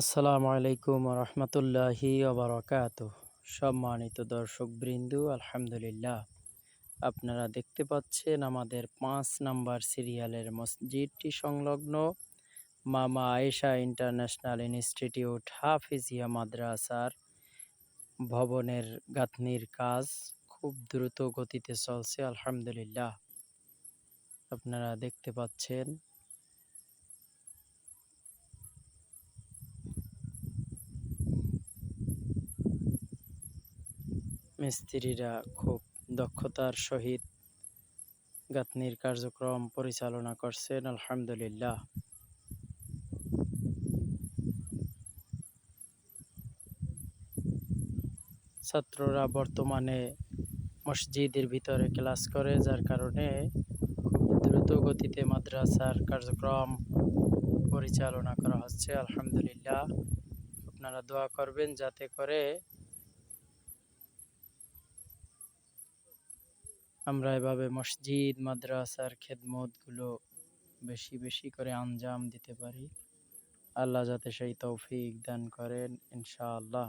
আসসালামু আলাইকুম রহমতুল্লাহি ওবরাকাত সম্মানিত দর্শক বৃন্দু আলহামদুলিল্লাহ। আপনারা দেখতে পাচ্ছেন আমাদের পাঁচ নাম্বার সিরিয়ালের মসজিদটি সংলগ্ন মামা আয়েশা ইন্টারন্যাশনাল ইনস্টিটিউট, হাফিজিয়া মাদ্রাসার ভবনের গাঁথনির কাজ খুব দ্রুত গতিতে চলছে, আলহামদুলিল্লাহ। আপনারা দেখতে পাচ্ছেন মিস্ত্রিরা খুব দক্ষতার সহিত গাঁথনির কার্যক্রম পরিচালনা করছেন, আলহামদুলিল্লাহ। ছাত্ররা বর্তমানে মসজিদের ভিতরে ক্লাস করে, যার কারণে খুব দ্রুত গতিতে মাদ্রাসার কার্যক্রম পরিচালনা করা হচ্ছে, আলহামদুলিল্লাহ। আপনারা দোয়া করবেন যাতে করে আমরা এভাবে মসজিদ, মাদ্রাসার খেদমতগুলো বেশি বেশি করে আঞ্জাম দিতে পারি। আল্লাহ যাতে সেই তৌফিক দান করেন, ইনশাআল্লাহ।